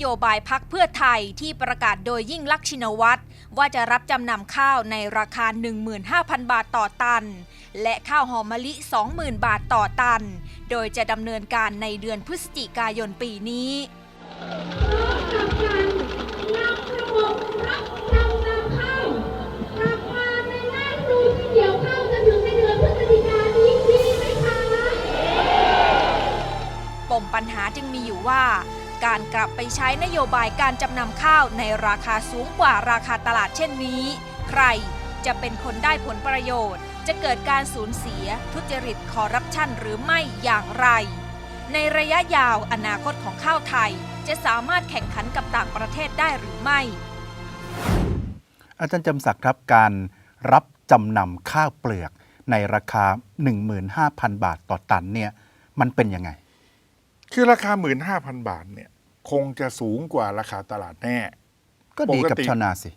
โยบายพักเพื่อไทยที่ประกาศโดยยิ่งลักษณ์ชินวัตรว่าจะรับจำนำข้าวในราคา 15,000 บาทต่อตัน และข้าวหอมมะลิ 20,000 บาทต่อตัน โดยจะดำเนินการในเดือนพฤศจิกายนปีนี้กับการนำระบบรับจำนำข้าวกลับมาในหน้าฤดูที่เกี่ยวข้าวจะถึงในเดือนพฤศจิกายนนี้ดีไหมคะปมปัญหาจึงมีอยู่ว่า การกลับไปใช้นโยบายการจำนำข้าวในราคาสูงกว่าราคาตลาดเช่นนี้ ใครจะเป็นคนได้ผลประโยชน์ จะเกิดการสูญเสียทุจริตคอร์รัปชันหรือไม่อย่างไร ในระยะยาวอนาคตของข้าวไทย จะสามารถแข่งขันกับต่างประเทศได้หรือไม่ อาจารย์จำศักดิ์ครับการรับจำนำข้าวเปลือกในราคา 15,000 บาทต่อตันเนี่ยมันเป็นยังไง คือราคา 15,000 บาทเนี่ย คงจะสูงกว่าราคาตลาดแน่ ก็ดีกับปกติชาวนาสิ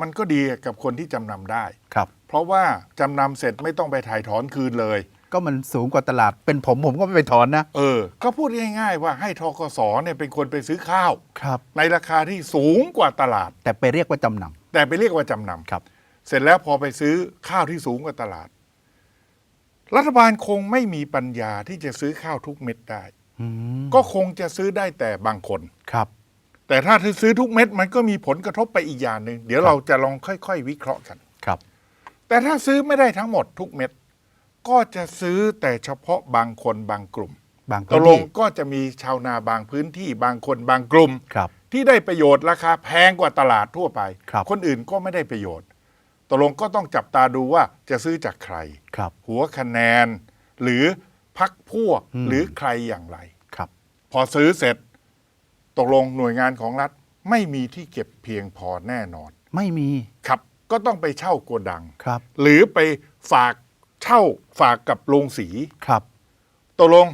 มันก็ดีกับคนที่จำนำได้ ครับ เพราะว่าจำนำเสร็จไม่ต้องไปถ่ายถอนคืนเลย ก็มันสูงกว่าตลาดเป็นผมผมก็ไม่ไปถอนนะเออ ก็พูดง่ายๆว่าให้ทกสเนี่ยเป็นคนไปซื้อข้าว ครับ ในราคาที่สูงกว่าตลาด แต่ไปเรียกว่าจำนแต่ไปเรียกว่าจำนำำครับ เสร็จแล้วพอไปซื้อข้าวที่สูงกว่าตลาด รัฐบาลคงไม่มีปัญญาที่จะซื้อข้าวทุกเม็ดได้อืม ก็คงจะซื้อได้แต่บางคน ครับ แต่ถ้าซื้อทุกเม็ดมันก็มีผลกระทบไปอีกอย่างหนึ่งเดี๋ยวครับเราจะลองค่อย ๆ วิเคราะห์กัน ครับ แต่ถ้าซื้อไม่ได้ทั้งหมดทุกเม็ด ก็จะซื้อแต่เฉพาะบางคนบางกลุ่มบางตพื้กนลที่งก็จะมีชาวนาบางพื้นที่บางคนบางกลุ่ม ครับ ที่ได้ประโยชน์ราคาแพงกว่าตลาดทั่วไป ครับ คนอื่นก็ไม่ได้ประโยชน์ ตกลงก็ต้องจับตาดูว่าจะซื้อจากใคร ครับ หัวคะแนน หรือ พักพวกอืมหรือใครอย่างไรครับ พอซื้อเสร็จ ตกลงหน่วยงานของรัฐ ไม่มีที่เก็บเพียงพอแน่นอน ไม่มีครับ ก็ต้องไปเช่าโกดัง ครับ หรือไปฝากเช่าฝากกับโรงสีครับ ตกลง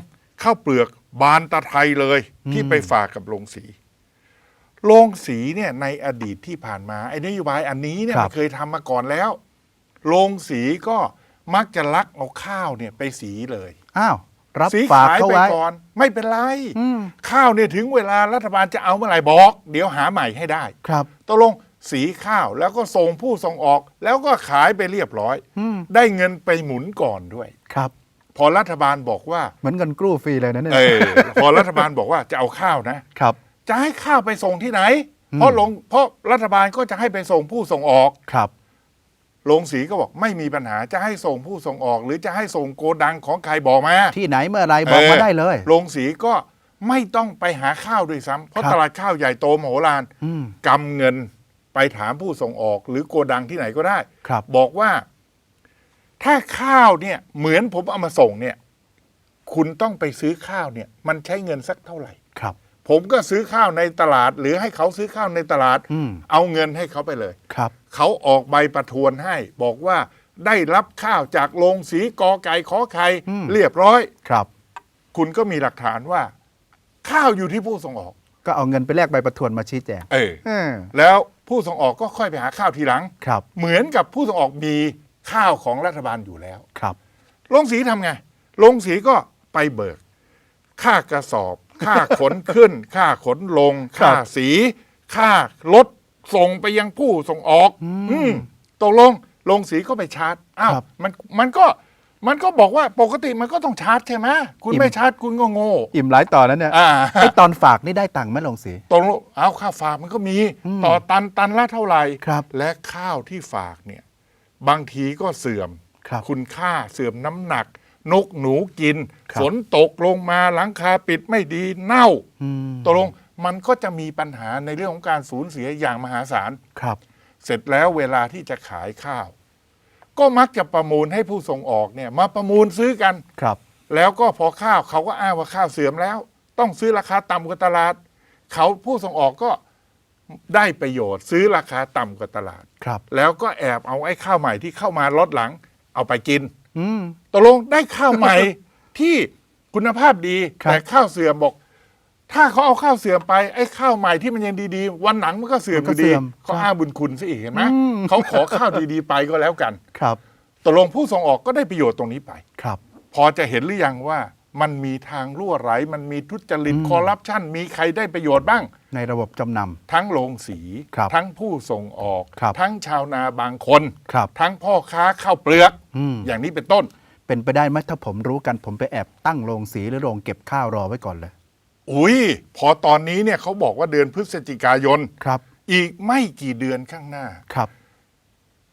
ข้าวเปลือกบานตะไทยเลย ที่อืมไปฝากกับโรงสีโรงสีเนี่ยในอดีตที่ผ่านมาไอ้นโยบายอันนี้เนี่ยมันเคยทำมาก่อนแล้วโรงสีก็ มักจะลักเอาข้าวเนี่ยไปสีเลย อ้าว รับสีฝากขายเขาไปไว้ ก่อน ไม่เป็นไร อืม ข้าวเนี่ยถึงเวลารัฐบาลจะเอาเมื่อไหร่บอก เดี๋ยวหาใหม่ให้ได้ครับ ตกลงสีข้าวแล้วก็ส่งผู้ส่งออก แล้วก็ขายไปเรียบร้อย อืมได้เงินไปหมุนก่อนด้วย ครับ พอรัฐบาลบอกว่า เหมือนเงินกกู้ฟรีเลยนะเนี่ยเออ พอรัฐบาลบอกว่าจะเอาข้าวนะ ครับ จะให้ข้าวไปส่งที่ไหนอืมเพราะลงเพราะรัฐบาลก็จะให้ไปส่งผู้ส่งออก ครับ โรงสีก็บอกไม่มีปัญหาจะให้ส่งผู้ส่งออก หรือจะให้ส่งโกดังของใครบอกมา ที่ไหนเมื่อไรบอกมาได้เลย โรงสีก็ไม่ต้องไปหาข้าวด้วยซ้ำเพราะครับตลาดข้าวใหญ่โตมโหฬารอืมกำเงินไปถามผู้ส่งออก หรือโกดังที่ไหนก็ได้ครับบอกว่า ถ้าข้าวเนี่ย เหมือนผมเอามาส่งเนี่ย คุณต้องไปซื้อข้าวเนี่ย มันใช้เงินสักเท่าไหร่ครับ ผมก็ซื้อข้าวในตลาด หรือให้เขาซื้อข้าวในตลาด อืม เอาเงินให้เขาไปเลย ครับ เขาออกใบประทวนให้ บอกว่าได้รับข้าวจากโรงสีกอไก่ขอไข่อืม เรียบร้อย ครับ คุณก็มีหลักฐานว่า ข้าวอยู่ที่ผู้ส่งออก ก็เอาเงินไปแลกใบประทวนมาชี้แจงเออ เออแล้วผู้ส่งออกก็ค่อยไปหาข้าวทีหลัง ครับ เหมือนกับผู้ส่งออกมีข้าวของรัฐบาลอยู่แล้ว ครับ โรงสีทำไง โรงสีก็ไปเบิก ค่ากระสอบ ค่าขนขึ้น ค่าขนลงครับค่าสี ค่ารถส่งไปยังผู้ส่งออก อืมตกลงโรงสีก็ไปชาร์จอ้าวครับมันมันก็มันก็บอกว่าปกติมันก็ต้องชาร์จใช่ไหมคุณอิ่ม ไม่ชาร์จคุณก็โง่อิ่มหลายต่อแล้วเนี่ยอ่า ไอตอนฝากนี่ได้ตังค์ไหมลงสี ตรงเอาค่าฝากมันก็มี อืมต่อตันตันละเท่าไหร่ครับและข้าวที่ฝากเนี่ย บางทีก็เสื่อมครับ ณค่าเสื่อมน้ำหนัก นกหนูกิน ครับ ฝนตกลงมาหลังคาปิดไม่ดีเน่าอืมตกลงมันก็จะมีปัญหาในเรื่องของการสูญเสียอย่างมหาศาล ครับ เสร็จแล้วเวลาที่จะขายข้าว ก็มักจะประมูลให้ผู้ส่งออกเนี่ยมาประมูลซื้อกัน ครับ แล้วก็พอข้าวเขาก็อ้างว่าข้าวเสื่อมแล้ว ต้องซื้อราคาต่ำกว่าตลาด เขาผู้ส่งออกก็ได้ประโยชน์ ซื้อราคาต่ำกว่าตลาด ครับ แล้วก็แอบเอาไอ้ข้าวใหม่ที่เข้ามาล็อตหลังเอาไปกิน อืมตกลงได้ข้าวใหม่ ที่คุณภาพดีครับ แต่ข้าวเสื่อมบอก ถ้าเขาเอาข้าวเสื่อมไปไอ้ข้าวใหม่ที่มันยังดีๆ วันหลังมันก็เสื่อมอยู่ดีเขาอ้างบุญคุณซะอีกเห็นไหมอืม เขาขอข้าวดีๆไปก็แล้วกันครับ ตกลงผู้ส่งออกก็ได้ประโยชน์ตรงนี้ไป ครับ พอจะเห็นหรือยังว่า มันมีทางรั่วไหล มันมีทุจริตอืมคอร์รัปชันมีใครได้ประโยชน์บ้าง ในระบบจำน ทั้งโรงสี ครับทั้งผู้ส่งออก ครับทั้งชาวนาบางคนำครับทั้งพ่อค้าข้าวเปลือก อืม อย่างนี้เป็นต้นเป็นไปได้ไหมถ้าผมรู้กันผมไปแอบตั้งโรงสีหรือโรงเก็บข้าวรอไว้ก่อนเลย อุ้ยพอตอนนี้เนี่ยเขาบอกว่าเดือนพฤศจิกายน ครับอีกไม่กี่เดือนข้างหน้า ครับ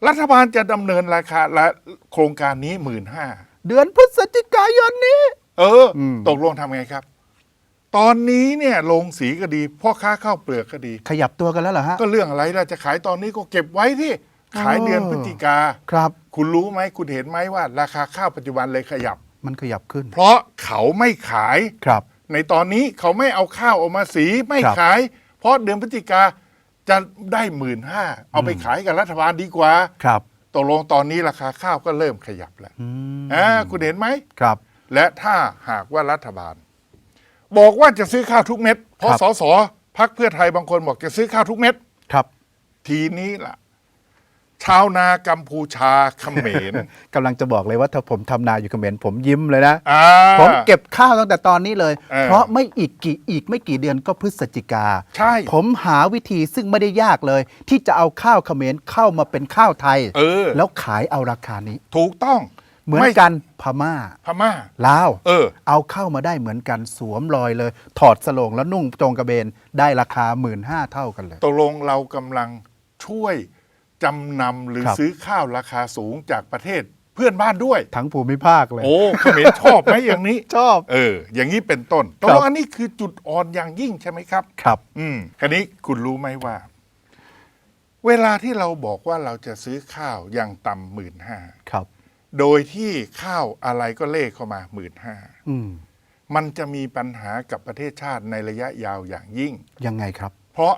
รัฐบาลจะดำเนินราคาและโครงการนี้หมื่นห้าเดือนพฤศจิกายนนี้ เอออม ตกลงทำไงครับ ตอนนี้เนี่ยโรงสีก็ดีพ่อค้าข้าวเปลือกก็ดี ขยับตัวกันแล้วเหรอฮะ ก็เรื่องอะไรล่ะจะขายตอนนี้ก็เก็บไว้ที่ขายเดือนพฤศจิกา ครับ คุณรู้ไหมคุณเห็นไหมว่า ราคาข้าวปัจจุบันเลยขยับ มันขยับขึ้น เพราะเขาไม่ขาย ครับ ในตอนนี้เขาไม่เอาข้าวออกมาสีไม่ครับ ขาย เพราะเดือนพฤศจิกาจะได้หมื่นห้าเอาไปขายกับรัฐบาลดีกว่าครับ ตกลงตอนนี้ราคาข้าวก็เริ่มขยับแล้วอืมอ่าคุณเห็นไหม ครับ และถ้าหากว่ารัฐบาล บอกว่าจะซื้อข้าวทุกเม็ดเพราะครับสสพักเพื่อไทยบางคนบอกจะซื้อข้าวทุกเม็ดครับ ทีนี้ล่ะ ชาวนากัมพูชาเขมรกำลังจะบอกเลยว่าถ้าผมทำนาอยู่เขมรผมยิ้มเลยนะ อ่า ผมเก็บข้าวตั้งแต่ตอนนี้เลย เออเพราะไม่อีกกี่อีกไม่กี่เดือนก็พฤศจิกา ใช่ ผมหาวิธีซึ่งไม่ได้ยากเลย ที่จะเอาข้าวเขมรเข้ามาเป็นข้าวไทย เออ แล้วขายเอาราคานี้ ถูกต้อง เหมือนไกันพม่าพม่าลาวเออ เอาเข้ามาได้เหมือนกันสวมรอยเลย ถอดสโลงแล้วนุ่งโจงกระเบนได้ราคาหมื่นห้าเท่ากันเลยตกลงเรากำลังช่วยจำนำหรือครับ ซื้อข้าวราคาสูงจากประเทศเพื่อนบ้านด้วย ทั้งภูมิภาคเลย โอ้เขมรชอบไหมอย่างนี้ ชอบ เออ อย่างนี้เป็นต้นตกครัลบงอันนี้คือจุดอ่อนอย่างยิ่งใช่ไหมครับ ครับ อืมคันนี้คุณรู้ไหมว่า เวลาที่เราบอกว่าเราจะซื้อข้าวอย่างต่ำหมื่นห้า ครับ โดยที่ข้าวอะไรก็เลขเข้ามาหมื่นห้าอืมมันจะมีปัญหากับประเทศชาติในระยะยาวอย่างยิ่ง ยังไงครับ เพราะ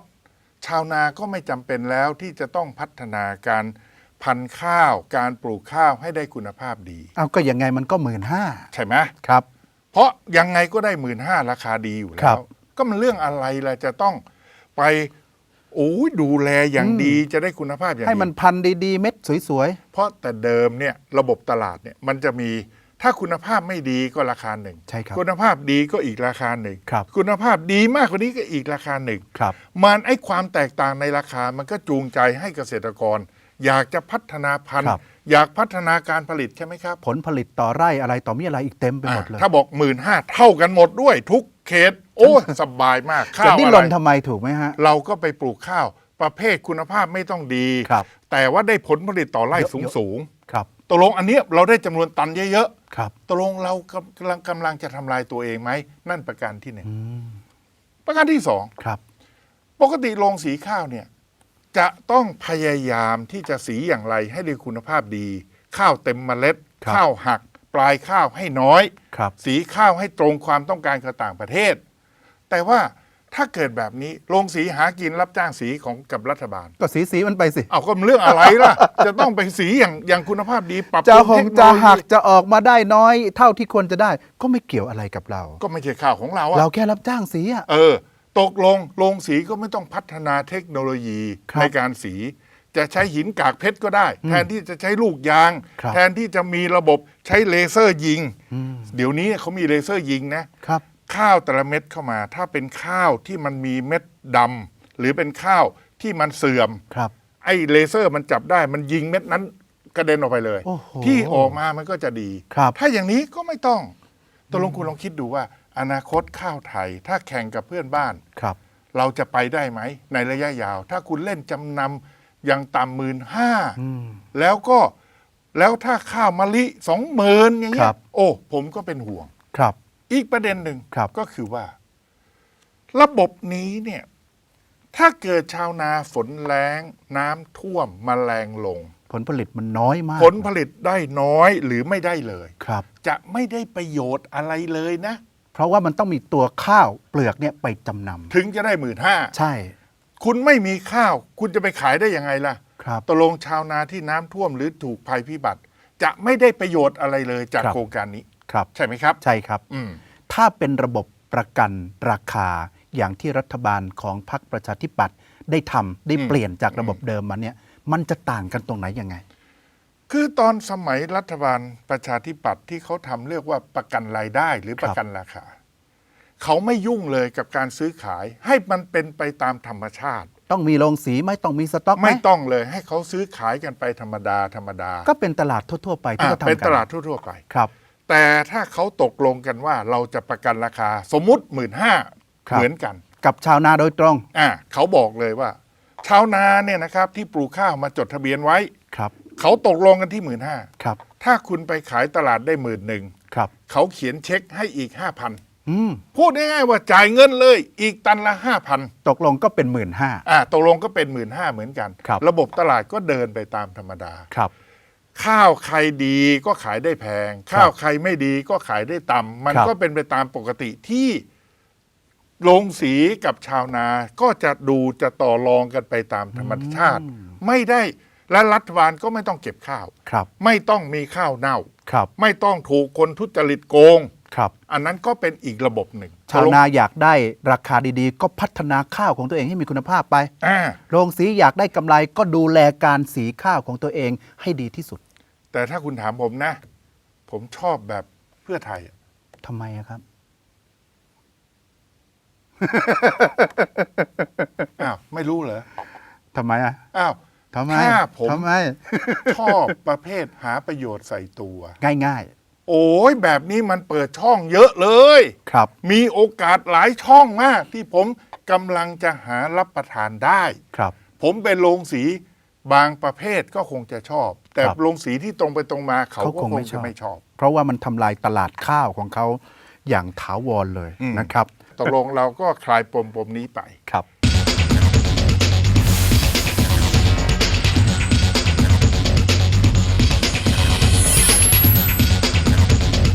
ชาวนาก็ไม่จำเป็นแล้วที่จะต้องพัฒนาการพันธุ์ข้าวการปลูกข้าวให้ได้คุณภาพดี เอาก็ยังไงมันก็หมื่นห้าใช่ไหมครับ เพราะยังไงก็ได้หมื่นห้าราคาดีอยู่คแล้รัวบก็มันเรื่องอะไรล่ะจะต้องไป โอ้ยดูแลอย่างอืมดีจะได้คุณภาพอย่างให้ดีมันพันธุ์ดีๆ เม็ดสวยเพราะแต่เดิมเนี่ยระบบตลาดเนี่ยมันจะมีถ้าคุณภาพไม่ดีก็ราคาหนึ่งใช่ครับคุณภาพดีก็อีกราคาหนึ่งครับ คุณภาพดีมากกว่านี้ก็อีกราคาหนึ่งๆครับ มันไอ้ความแตกต่างในราคามันก็จูงใจให้เกษตรกร อยากจะพัฒนาพันธุ์ ครับ อยากพัฒนาการผลิตใช่ไหมครับผลผลิตต่อไร่อะไรต่อมีอะไรอีกเต็มไปหมดเลย อะถ้าบอกหมื่นห้าเท่ากันหมดด้วยทุก เขตโอ้ยสบายมากข้าจะวดิ้นอะรไรนทำไมถูกไหมฮะ เราก็ไปปลูกข้าวประเภทคุณภาพไม่ต้องดี ครับ แต่ว่าได้ผลผลิตต่อไร่เยอะสูงเยอะสูงครับตกลงอันเนี้ยเราได้จำนวนตันเยอะครับ ๆตกลงเรากำลังกำลังจะทำลายตัวเองไหมนั่นประการที่หนึ่งอืมประการที่สอง ครับ ปกติโรงสีข้าวเนี่ยจะต้องพยายามที่จะสีอย่างไรให้ได้คุณภาพดี ข้าวเต็มเมล็ด ครับ ข้าวหัก ปลายข้าวให้น้อย ครับ สีข้าวให้ตรงความต้องการกับต่างประเทศ แต่ว่าถ้าเกิดแบบนี้โรงสีหากินรับจ้างสีของกับรัฐบาล ก็สีสีๆมันไปสิ เอาก็มันเรื่องอะไรล่ะ จะต้องไปสีอย่างอย่างคุณภาพดีปรับจะปรุหงเทคโนจะโลยีหักจะออกมาได้น้อย เท่าที่ควรจะได้ ก็ไม่เกี่ยวอะไรกับเรา ก็ไม่ใช่ข้าวของเราอะ เราแค่รับจ้างสีอะ เออ ตกลงโรงสีก็ไม่ต้องพัฒนาเทคโนโลยีครับ ในการสี จะใช้หินกากเพชรก็ได้อืมแทนที่จะใช้ลูกยาง ครับแทนที่จะมีระบบใช้เลเซอร์ยิง อืม เดี๋ยวนี้เขามีเลเซอร์ยิงนะ ครับ ข้าวแต่ละเม็ดเข้ามา ถ้าเป็นข้าวที่มันมีเม็ดดำหรือเป็นข้าวที่มันเสื่อม ครับ ไอ้เลเซอร์มันจับได้มันยิงเม็ดนั้นกระเด็นออกไปเลย โอ้โหที่ออกมามันก็จะดี ครับ ถ้าอย่างนี้ก็ไม่ต้องตกลงคุณลองคิดดูว่า อนาคตข้าวไทย ถ้าแข่งกับเพื่อนบ้าน ครับ เราจะไปได้ไหม ในระยะยาว ถ้าคุณเล่นจำนำอ ย่างต่ำหมื่นห้าอืมแล้วก็แล้วถ้าข้าวมะลิสองหมื่นอย่างเงี้ครัยบ โอ้ ผมก็เป็นห่วง ครับ อีกประเด็นหนึ่งครับ ก็คือว่า ระบบนี้เนี่ย ถ้าเกิดชาวนาฝนแล้ง น้ำท่วมมแมลงลง ผลผลิตมันน้อยมากผลผลิตได้น้อยหรือไม่ได้เลย ครับ จะไม่ได้ประโยชน์อะไรเลยนะ เพราะว่ามันต้องมีตัวข้าวเปลือกเนี่ยไปจำนถึงจะได้หมื่นห้าำใช่ คุณไม่มีข้าว คุณจะไปขายได้ยังไงล่ะครับ ตกลงชาวนาที่น้ำท่วมหรือถูกภัยพิบัติ จะไม่ได้ประโยชน์อะไรเลยจากครับ โครงการนี้ ครับ ใช่ไหมครับ ใช่ครับ อืม ถ้าเป็นระบบประกันราคาอย่างที่รัฐบาลของพรรคประชาธิปัตย์ได้ทำได้อืมเปลี่ยนจากระบบเดิมมาเนี่ยมันจะต่างกันตรงไหนยังไง คือตอนสมัยรัฐบาลประชาธิปัตย์ที่เขาทำเรียกว่าประกันรายได้หรือประกันราคา เขาไม่ยุ่งเลยกับการซื้อขาย ให้มันเป็นไปตามธรรมชาติ ต้องมีโรงสีไหม่ต้องมีสต็อกไหมไม่ต้องเลยให้เขาซื้อขายกันไปธรรมดาธรรมดาก็เป็นตลาดทั่วๆไปที่อ่าเขาทำกันเป็นตลาดทั่วๆไป ครับ แต่ถ้าเขาตกลงกันว่าเราจะประกันราคาสมมุติหมื่นห้าครับ เหมือนกัน กับชาวนาโดยตรงอ่าเขาบอกเลยว่า ชาวนาเนี่ยนะครับที่ปลูกข้าวมาจดทะเบียนไว้ ครับเขาตกลงกันที่หมื่นห้าครับถ้าคุณไปขายตลาดได้หมื่นหนึ่งครับเขาเขียนเช็คให้อีกห้าพัน อืมพูดง่ายๆว่าจ่ายเงินเลย อีกตันละห้าพันตกลงก็เป็นหมื่นห้าอ่าตกลงก็เป็นหมื่นห้าเหมือนกันครับระบบตลาดก็เดินไปตามธรรมดา ครับ ข้าวใครดีก็ขายได้แพง ข้าวใครไม่ดีก็ขายได้ต่ำมันครับ ก็เป็นไปตามปกติที่โรงสีกับชาวนาก็จะดูจะต่อรองกันไปตามธรรมชาติ ไม่ได้และรัฐบาลก็ไม่ต้องเก็บข้าว ครับ ไม่ต้องมีข้าวเน่า ครับ ไม่ต้องถูกคนทุจริตโกง ครับ อันนั้นก็เป็นอีกระบบหนึ่งชาวนาอยากได้ราคาดีๆ ก็พัฒนาข้าวของตัวเองให้มีคุณภาพไปอ่าโรงสีอยากได้กำไรก็ดูแลการสีข้าวของตัวเองให้ดีที่สุดแต่ถ้าคุณถามผมนะ ผมชอบแบบเพื่อไทยอะทำไมอะครับ อ้าวไม่รู้เหรอทำไมอะอ้าวทำไมถ้าผม ทำไม ชอบประเภทหาประโยชน์ใส่ตัว ง่าย โอ้ยแบบนี้มันเปิดช่องเยอะเลยๆครับ มีโอกาสหลายช่องมาก ที่ผมกำลังจะหารับประทานได้ ครับ ผมเป็นโรงสีบางประเภทก็คงจะชอบ แต่ครับ โรงสีที่ตรงไปตรงมาเขาเขาก็คงคไม่งชจะอบไม่ชอบ เพราะว่ามันทำลายตลาดข้าวของเขาอย่างถาวรเลยอืม นะครับ ตกลงเราก็คลายปมปมนี้ไป ครับ